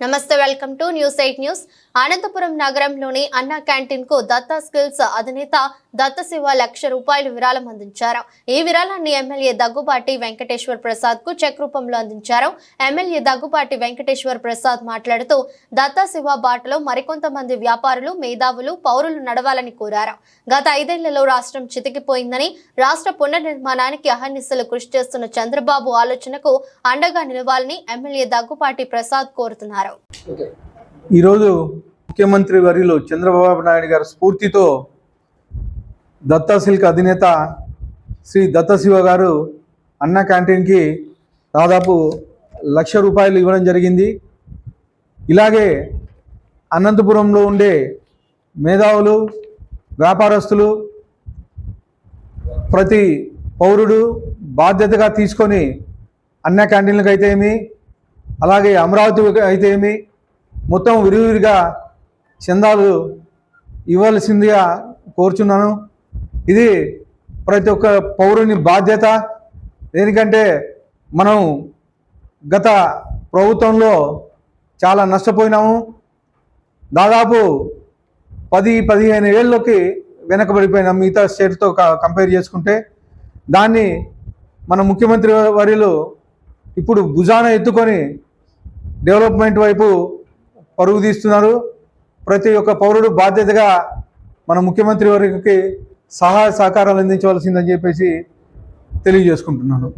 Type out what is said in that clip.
నమస్తే welcome to news eight news. Anantapuram నగరంలోని Anna క్యాంటీన్కు Datta skills అధినేత దత్త శివ లక్ష రూపాయలు విరాళం అందించారు. ఈ విరాళాన్ని ఎమ్మెల్యే దగ్గుబాటి వెంకటేశ్వర్ ప్రసాద్కు చెక్ రూపంలో అందించారు. ఎమ్మెల్యే దగ్గుబాటి వెంకటేశ్వర్ ప్రసాద్ మాట్లాడుతూ దత్తశివ బాటలో మరికొంతమంది వ్యాపారులు మేధావులు పౌరులు నడవాలని కోరారు. గత ఐదేళ్ళలో రాష్ట్రం చితికిపోయిందని రాష్ట్ర పునర్నిర్మాణానికి అహర్నిశలు కృషి చేస్తున్న చంద్రబాబు ఆలోచనకు అండగా నిలవాలని ఎమ్మెల్యే దగ్గుపాటి ప్రసాద్ కోరుతున్నారు. ఈరోజు ముఖ్యమంత్రి వరిలో చంద్రబాబు నాయుడు గారి స్ఫూర్తితో దత్తా సిల్క్ అధినేత శ్రీ దత్తశివ గారు అన్న క్యాంటీన్కి దాదాపు లక్ష రూపాయలు ఇవ్వడం జరిగింది. ఇలాగే అనంతపురంలో ఉండే మేధావులు వ్యాపారస్తులు ప్రతి పౌరుడు బాధ్యతగా తీసుకొని అన్న క్యాంటీన్లకు అయితే ఏమి అలాగే అమరావతి అయితే ఏమి మొత్తం విరివిరిగా చందాలు ఇవ్వాల్సిందిగా కోరుచున్నాను. ఇది ప్రతి ఒక్క పౌరుని బాధ్యత. దేనికంటే మనం గత ప్రభుత్వంలో చాలా నష్టపోయినాము. దాదాపు పది పదిహేను ఏళ్ళకి వెనకబడిపోయినాం మిగతా స్టేట్తో కంపేర్ చేసుకుంటే. దాన్ని మన ముఖ్యమంత్రి వర్యులు ఇప్పుడు భుజాన ఎత్తుకొని డెవలప్మెంట్ వైపు పరుగు తీస్తున్నారు. ప్రతి ఒక్క పౌరుడు బాధ్యతగా మన ముఖ్యమంత్రి వారికి సహాయ సహకారాలు అందించవలసిందని చెప్పేసి తెలియజేసుకుంటున్నాను.